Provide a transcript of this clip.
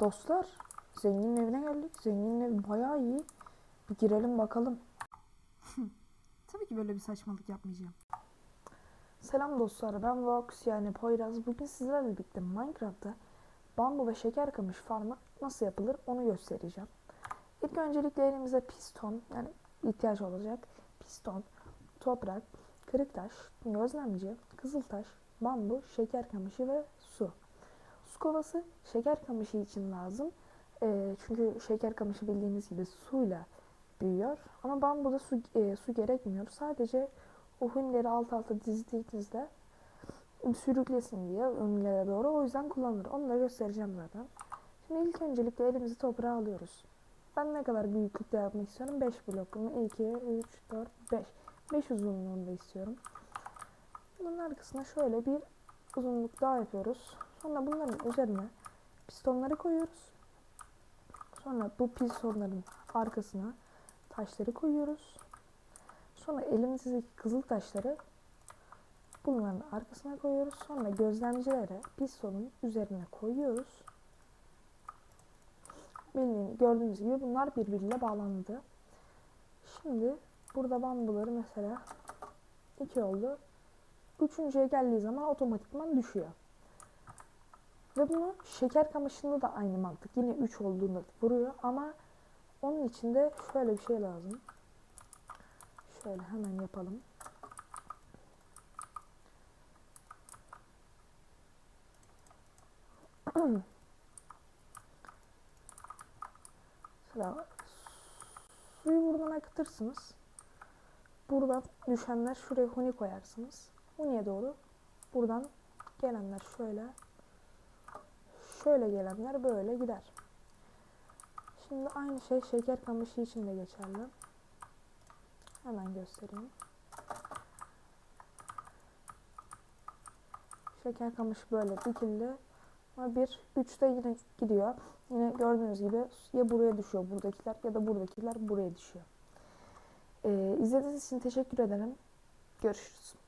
Dostlar, zenginin evine geldik. Zenginin evi bayağı iyi. Bir girelim bakalım. Tabii ki böyle bir saçmalık yapmayacağım. Selam dostlar, ben Vox yani Poyraz. Bugün sizlerle birlikte Minecraft'ta bambu ve şeker kamış farmı nasıl yapılır onu göstereceğim. İlk öncelikle elimize piston yani ihtiyaç olacak. Piston, toprak, kırık taş, gözlemci, kızıltaş, bambu, şeker kamışı ve su. Kovası şeker kamışı için lazım. Ee, çünkü şeker kamışı bildiğiniz gibi suyla büyüyor. Ama bambuda su, e, su gerekmiyor. Sadece o hunileri alt alta dizdiğinizde sürüklesin diye önlere doğru. O yüzden kullanılır. Onu da göstereceğim zaten. Şimdi ilk öncelikle elimizi toprağa alıyoruz. Ben ne kadar büyüklükte yapmak istiyorum? 5 blok. Bunu 2, 3, 4, 5. 5 uzunluğunda istiyorum. Bunun arkasına şöyle bir uzunluk daha yapıyoruz. Sonra bunların üzerine pistonları koyuyoruz. Sonra bu pistonların arkasına taşları koyuyoruz. Sonra elimizdeki kızıl taşları bunların arkasına koyuyoruz. Sonra gözlemcilere pistonun üzerine koyuyoruz. Bildiğiniz, gördüğünüz gibi bunlar birbiriyle bağlandı. Şimdi burada bambuları mesela iki oldu. Üçüncüye geldiği zaman otomatikman düşüyor. Ve bunu şeker kamışında da aynı mantık. Yine 3 olduğunda vuruyor ama onun için de şöyle bir şey lazım. Şöyle hemen yapalım. Sıra suyu buradan akıtırsınız. Buradan düşenler şuraya huni koyarsınız. Huniye doğru buradan gelenler şöyle şöyle gelenler böyle gider. Şimdi aynı şey şeker kamışı için de geçerli. Hemen göstereyim. Şeker kamışı böyle dikildi. Ama bir, üçte yine gidiyor. Yine gördüğünüz gibi ya buraya düşüyor buradakiler ya da buradakiler buraya düşüyor. Ee, izlediğiniz için teşekkür ederim. Görüşürüz.